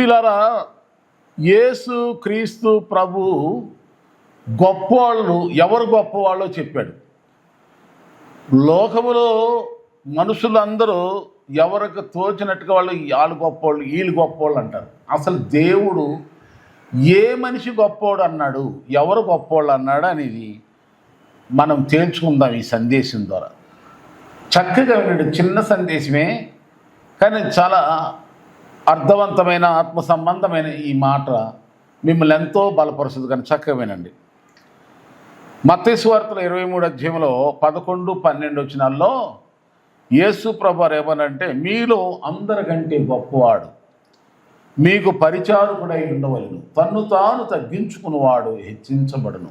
ప్రియులారా యేసు క్రీస్తు ప్రభు గొప్పవాళ్ళు ఎవరు గొప్పవాళ్ళో చెప్పాడు. లోకములో మనుషులందరూ ఎవరికి తోచినట్టుగా వాళ్ళు వాళ్ళు గొప్పవాళ్ళు వీళ్ళు గొప్పవాళ్ళు అంటారు. అసలు దేవుడు ఏ మనిషి గొప్పవాడు అన్నాడు ఎవరు గొప్పవాళ్ళు అన్నాడు అనేది మనం తేల్చుకుందాం ఈ సందేశం ద్వారా. చక్కగా వినడు చిన్న సందేశమే కానీ చాలా అర్థవంతమైన ఆత్మ సంబంధమైన ఈ మాట మిమ్మల్ని ఎంతో బలపరుస్తుంది కానీ చక్కగా మత్స్వార్తలు ఇరవై మూడు అధ్యాయంలో పదకొండు పన్నెండు వచ్చినాల్లో యేసు ప్రభారు ఏమనంటే మీలో అందరికంటే గొప్పవాడు మీకు పరిచారకుడై ఉండవలను. తన్ను తాను తగ్గించుకున్నవాడు హెచ్చించబడును.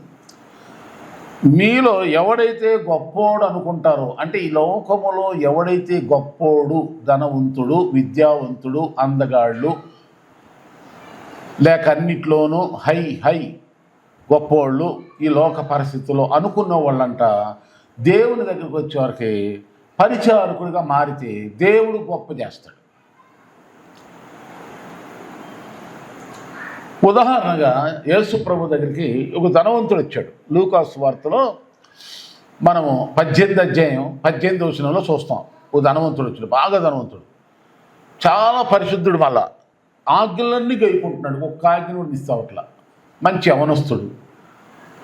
మీలో ఎవడైతే గొప్పోడు అనుకుంటారో అంటే ఈ లోకములో ఎవడైతే గొప్పోడు ధనవంతుడు విద్యావంతుడు అందగాళ్ళు లేక అన్నిట్లోనూ హై హై గొప్పోళ్ళు ఈ లోక పరిస్థితుల్లో అనుకున్న వాళ్ళంట దేవుని దగ్గరికి వచ్చేవారికి పరిచారకుడిగా మారితే దేవుడు గొప్ప చేస్తాడు. ఉదాహరణగా యేసు ప్రభు దగ్గరికి ఒక ధనవంతుడు వచ్చాడు. లూకాస్ వార్తలో మనము పద్దెనిమిది అధ్యాయం పద్దెనిమిది వచనంలో చూస్తాం. ఓ ధనవంతుడు వచ్చాడు బాగా ధనవంతుడు. చాలా పరిశుద్ధుడు మళ్ళా. ఆజ్ఞలన్నీ గైకుంటున్నాడు ఒక్క ఆజ్ఞ కూడా ఇస్తావట్లా మంచి అవనస్తుడు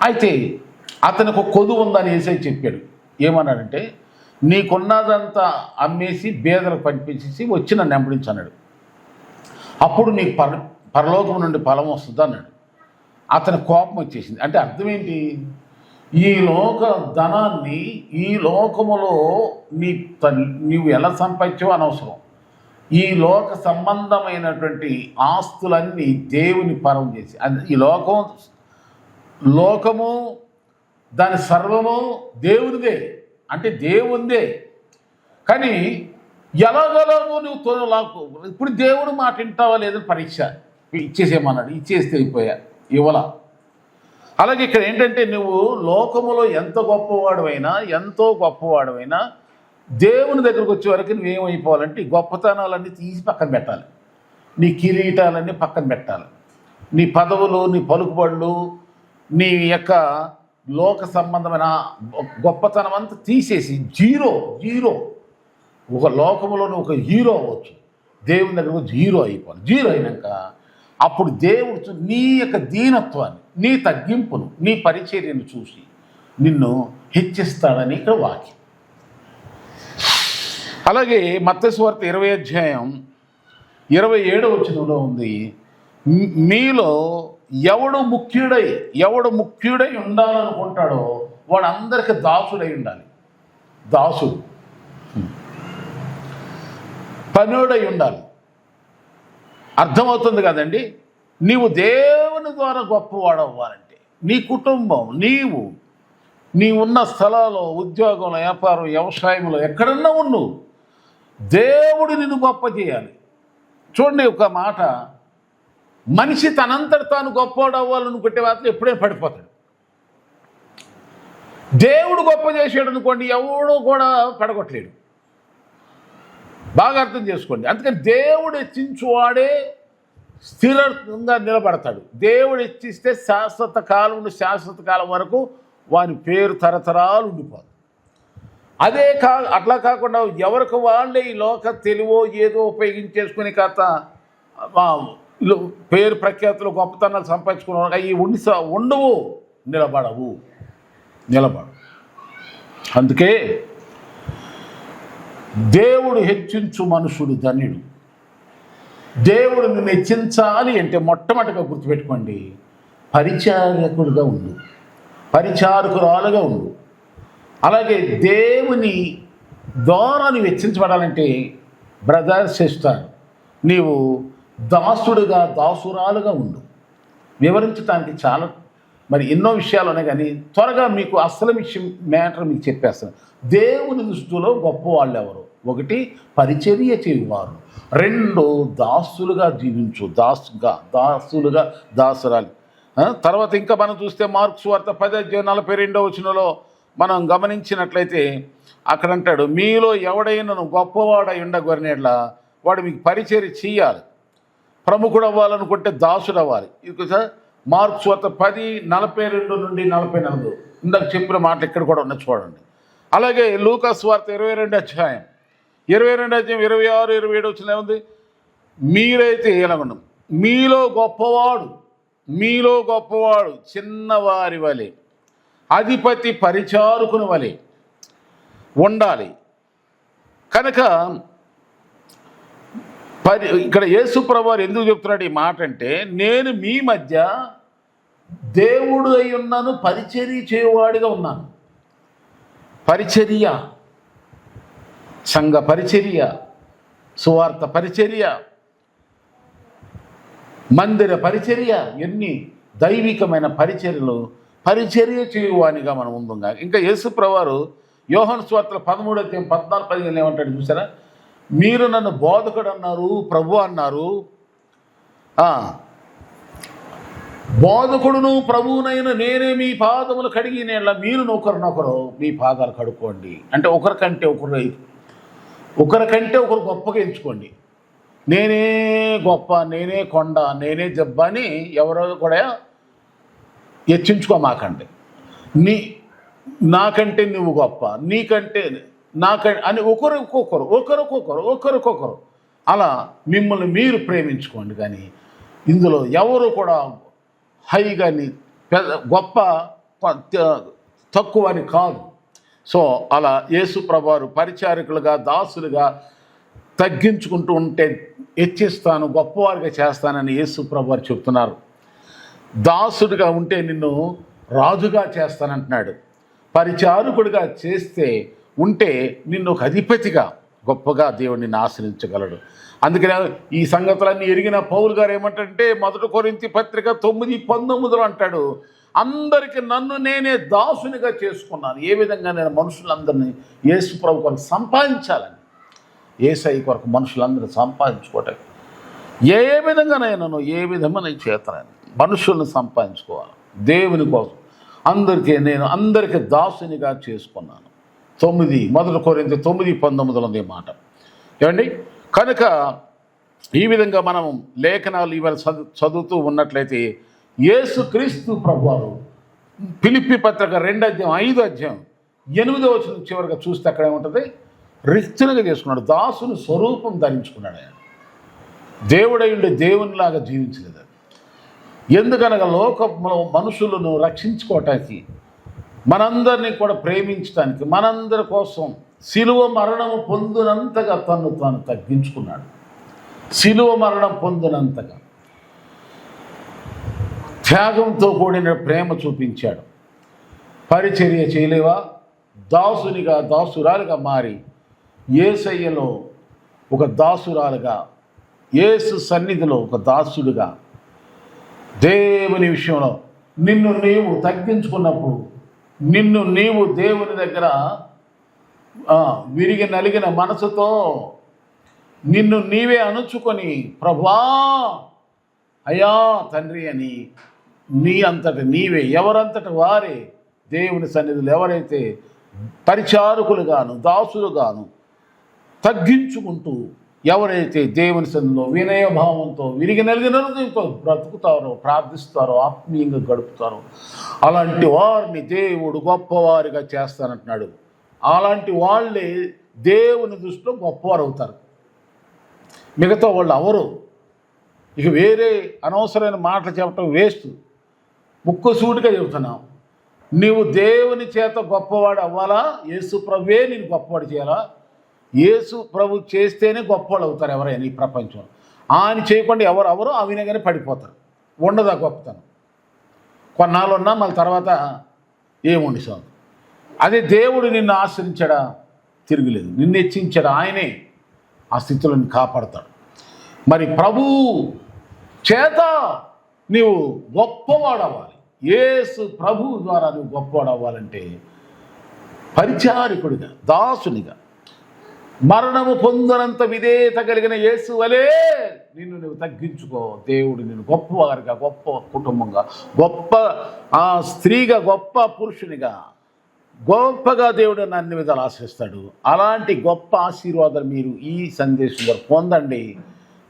అయితే అతనికి ఒక కొదువు ఉందని వేసే చెప్పాడు. ఏమన్నాడంటే నీకున్నదంతా అమ్మేసి బేదలకు పంపించేసి వచ్చి నన్ను అన్నాడు. అప్పుడు నీకు పర పరలోకం నుండి ఫలం వస్తుంది అన్నాడు. అతని కోపం వచ్చేసింది. అంటే అర్థం ఏంటి? ఈ లోక ధనాన్ని ఈ లోకములో నీ తన్- నీవు ఎలా సంపాదించో అనవసరం. ఈ లోక సంబంధమైనటువంటి ఆస్తులన్నీ దేవుని పరం చేసి ఈ లోకం లోకము దాని సర్వము దేవునిదే. అంటే దేవుందే. కానీ ఎలాగలాగో నువ్వు తోలాకు ఇప్పుడు దేవుడు మాట వింటావా లేదని పరీక్ష. ఇచ్చేసేమన్నాడు ఇచ్చేస్తే అయిపోయా. ఇవ్వలా. అలాగే ఇక్కడ ఏంటంటే నువ్వు లోకములో ఎంత గొప్పవాడువైనా ఎంతో గొప్పవాడువైనా దేవుని దగ్గరకు వచ్చే వరకు నువ్వేమైపోవాలంటే ఈ గొప్పతనాలన్నీ తీసి పక్కన పెట్టాలి. నీ కిరీటాలన్నీ పక్కన పెట్టాలి. నీ పదవులు నీ పలుకుబడులు నీ యొక్క లోక సంబంధమైన గొప్పతనం అంతా తీసేసి జీరో జీరో. ఒక లోకంలో ఒక హీరో అవ్వచ్చు. దేవుని దగ్గర వచ్చి హీరో అయిపోవాలి. జీరో అయినాక అప్పుడు దేవుడు నీ యొక్క దీనత్వాన్ని నీ తగ్గింపును నీ పరిచర్యను చూసి నిన్ను హెచ్చిస్తాడని ఇక్కడ వాక్యం. అలాగే మత్స్యవార్త ఇరవై అధ్యాయం ఇరవై ఏడవ వచనంలో ఉంది మీలో ఎవడు ముఖ్యుడై ఎవడు ముఖ్యుడై ఉండాలనుకుంటాడో వాడు అందరికి దాసుడై ఉండాలి. దాసుడు. పనుడై ఉండాలి. అర్థమవుతుంది కదండి? నీవు దేవుని ద్వారా గొప్పవాడు అవ్వాలంటే నీ కుటుంబం నీవు నీ ఉన్న స్థలాల్లో ఉద్యోగంలో వ్యాపారం వ్యవసాయంలో ఎక్కడన్నా ఉండు. దేవుడు నిన్ను గొప్ప చేయాలి. చూడండి ఒక మాట. మనిషి తనంతట తాను గొప్పవాడు అవ్వాలనుకుంటే మాత్రం ఎప్పుడైనా పడిపోతాడు. దేవుడు గొప్ప చేసాడు అనుకోండి ఎవడు కూడా పడగొట్టలేడు. బాగా అర్థం చేసుకోండి. అందుకని దేవుడు హెచ్చించువాడే స్థిరంగా నిలబడతాడు. దేవుడు హెచ్చిస్తే శాశ్వత కాలం నుండి శాశ్వత కాలం వరకు వాని పేరు తరతరాలు ఉండిపోదు అదే కా అట్లా కాకుండా ఎవరికి వాళ్ళే ఈ లోక తెలివో ఏదో ఉపయోగించేసుకుని కాత పేరు ప్రఖ్యాతులు గొప్పతనాలు సంపాదించుకున్న అవి ఉండి ఉండవు నిలబడవు నిలబడవు. అందుకే దేవుడు హెచ్చించు మనుషుడు ధన్యుడు. దేవుడు నిన్ను హెచ్చించాలి అంటే మొట్టమొదటిగా గుర్తుపెట్టుకోండి. పరిచారకుడుగా ఉండు. పరిచారకురాలుగా ఉండు. అలాగే దేవుని ద్వారా నువ్వు హెచ్చించబడాలంటే బ్రదర్ సిస్టర్ నీవు దాసుడుగా దాసురాలుగా ఉండు. వివరించడానికి చాలా మరి ఎన్నో విషయాలు ఉన్నాయి కానీ త్వరగా మీకు అసలు విషయం మ్యాటర్ మీకు చెప్పేస్తాను. దేవుని దృష్టిలో గొప్పవాళ్ళు ఎవరు ఒకటి పరిచర్య చేయువారు. రెండు దాసులుగా జీవించు దాసుగా దాసులుగా దాసురాలి. తర్వాత ఇంకా మనం చూస్తే మార్క్స్ వార్త పది నలభై రెండో వచనంలో మనం గమనించినట్లయితే అక్కడ అంటాడు మీలో ఎవడైనా గొప్పవాడై ఉండగొరినేట్లా వాడు మీకు పరిచర్య చేయాలి. ప్రముఖుడు అవ్వాలనుకుంటే దాసుడు అవ్వాలి ఇది సార్ మార్క్స్ వార్త పది నలభై రెండు నుండి నలభై నాలుగు. ఇందాక చెప్పిన మాట ఇక్కడ కూడా ఉన్న చూడండి. అలాగే లూకాస్ వార్త ఇరవై రెండు అధ్యాయం. ఇరవై రెండు అధ్యాయం ఇరవై ఆరు ఇరవై ఏడు వచ్చిన ఏముంది? మీరైతే ఎలాగండం? మీలో గొప్పవాడు మీలో గొప్పవాడు చిన్నవారి వలె అధిపతి పరిచారుకుని వలె ఉండాలి. కనుక పరి ఇక్కడ యేసుప్రభు ఎందుకు చెప్తున్నాడు ఈ మాట అంటే నేను మీ మధ్య దేవుడు అయి ఉన్నాను పరిచర్య చేయవాడిగా ఉన్నాను. పరిచర్య. సంఘ పరిచర్య సువార్త పరిచర్య మందిర పరిచర్య ఎన్ని దైవికమైన పరిచర్యలు పరిచర్య చేయువానిగా మనం ఉందంగా ఇంకా యేసుప్రవారు యోహన్ స్వార్తల పదమూడు అధ్యాయం పద్నాలుగు పదిహేను ఏమంటాడు చూసారా? మీరు నన్ను బోధకుడు అన్నారు ప్రభు అన్నారు. బోధకుడును ప్రభువునైన నేనే మీ పాదములు కడిగి నేళ్ళ మీరు ఒకరినొకరు మీ పాదాలు కడుక్కోండి. అంటే ఒకరికంటే ఒకరు ఒకరికంటే ఒకరు గొప్పగా ఎంచుకోండి. నేనే గొప్ప నేనే కొండ నేనే జబ్బ అని ఎవరో కూడా హెచ్చించుకోమాకండి. నీ నాకంటే నువ్వు గొప్ప నీకంటే నాకంటే అని ఒకరికొకరు ఒకరికొకరు ఒకరికొకరు అలా మిమ్మల్ని మీరు ప్రేమించుకోండి కానీ ఇందులో ఎవరు కూడా హై కానీ పెద్ద గొప్ప తక్కువ అని కాదు. సో అలా యేసు ప్రభువారు పరిచారకులుగా దాసులుగా తగ్గించుకుంటూ ఉంటే హెచ్చిస్తాను గొప్పవారిగా చేస్తానని యేసు ప్రభువారు చెప్తున్నారు. దాసుడిగా ఉంటే నిన్ను రాజుగా చేస్తానంటున్నాడు. పరిచారకుడిగా చేస్తే ఉంటే నిన్ను ఒక అధిపతిగా గొప్పగా దేవుడు నిన్ను ఆశ్రయించగలడు. అందుకనే ఈ సంగతులన్నీ ఎరిగిన పౌలు గారు ఏమంటే మొదటి కొరింతి పత్రిక తొమ్మిది పంతొమ్మిదిలో అంటాడు అందరికి నన్ను నేనే దాసునిగా చేసుకున్నాను. ఏ విధంగా నేను మనుషులందరినీ యేసు ప్రభు కొరకు సంపాదించాలని? ఏసై కొరకు మనుషులందరినీ సంపాదించుకోవటం. ఏ విధంగా నేను ఏ విధంగా నేను చేతనని? మనుషుల్ని సంపాదించుకోవాలి. దేవుని కోసం. అందరికీ నేను అందరికీ దాసునిగా చేసుకున్నాను. తొమ్మిది మొదటి కోరింది తొమ్మిది పంతొమ్మిదిలో ఉంది మాట. ఏమండి? కనుక ఈ విధంగా మనం లేఖనాలు ఇవాళ చదువు చదువుతూ ఉన్నట్లయితే యేసు క్రీస్తు ప్రభువారు పిలిపి పత్రిక రెండు అధ్యాయం ఐదు అధ్యాయం ఎనిమిదో వచ్చిన చివరిగా చూస్తే అక్కడ ఏముంటుంది? రిక్తునిగా చేసుకున్నాడు. దాసుని స్వరూపం ధరించుకున్నాడు ఆయన. దేవుడయుండి దేవునిలాగా జీవించలేదు ఎందుకనగా లోకంలో మనుషులను రక్షించుకోవటానికి మనందరినీ కూడా ప్రేమించడానికి మనందరి కోసం శిలువ మరణము పొందినంతగా తను తాను తగ్గించుకున్నాడు. శిలువ మరణం పొందినంతగా. త్యాగంతో కూడిన ప్రేమ చూపించాడు. పరిచర్య చేయలేవా? దాసునిగా దాసురాలుగా మారి ఏసయ్యలో ఒక దాసురాలుగా ఏసు సన్నిధిలో ఒక దాసుడుగా దేవుని విషయంలో నిన్ను నీవు తగ్గించుకున్నప్పుడు నిన్ను నీవు దేవుని దగ్గర విరిగి నలిగిన మనసుతో నిన్ను నీవే అణుచుకొని ప్రభా అయ్యా తండ్రి అని నీ అంతట నీవే ఎవరంతట వారే దేవుని సన్నిధులు ఎవరైతే పరిచారకులుగాను దాసులుగాను తగ్గించుకుంటూ ఎవరైతే దేవుని సన్నిధిలో వినయభావంతో విరిగి నలిగిన హృదయంతో బ్రతుకుతారో ప్రార్థిస్తారో ఆత్మీయంగా గడుపుతారో అలాంటి వారిని దేవుడు గొప్పవారిగా చేస్తానంటున్నాడు. అలాంటి వాళ్ళే దేవుని దృష్టిలో గొప్పవారు అవుతారు మిగతా వాళ్ళు ఎవరు? ఇక వేరే అనవసరమైన మాటలు చెప్పడం వేస్ట్. ముక్కసూటిగా చెబుతున్నాం. నీవు దేవుని చేత గొప్పవాడు అవ్వాలా? యేసు ప్రభువే నేను గొప్పవాడు చేయాలా? యేసు ప్రభు చేస్తేనే గొప్పవాళ్ళు అవుతారు ఎవరైనా ఈ ప్రపంచం ఆయన చేయకుండా ఎవరు ఎవరు కానీ పడిపోతారు. ఉండదా గొప్పతనం? కొన్నాళ్ళు ఉన్నా మళ్ళీ తర్వాత ఏముండి సార్ అదే దేవుడు నిన్ను ఆశ్రయించడా? తిరగలేదు. నిన్ను హెచ్చించాడు? ఆయనే ఆ స్థితిలో కాపాడతాడు. మరి ప్రభు చేత నీవు గొప్పవాడవ్వాలి. ఏసు ప్రభు ద్వారా నువ్వు గొప్పవాడవ్వాలంటే పరిచారికుడిగా దాసునిగా మరణము పొందనంత విధేయత కలిగిన యేసు వలే నిన్ను నువ్వు తగ్గించుకో. దేవుడు నిన్ను గొప్పవారిగా గొప్ప కుటుంబంగా గొప్ప ఆ స్త్రీగా గొప్ప పురుషునిగా గొప్పగా దేవుడు నన్ను అన్ని విధాలు ఆశిస్తాడు. అలాంటి గొప్ప ఆశీర్వాదాలు మీరు ఈ సందేశం ద్వారా పొందండి.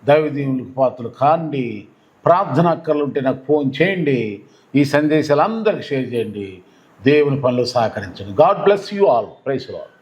దైవదీవులకు పాత్రలు కాండి. ప్రార్థన అక్కర్లు ఉంటే నాకు ఫోన్ చేయండి. ఈ సందేశాలు అందరికి షేర్ చేయండి. దేవుని పనులు సహకరించండి. God bless you all. Praise all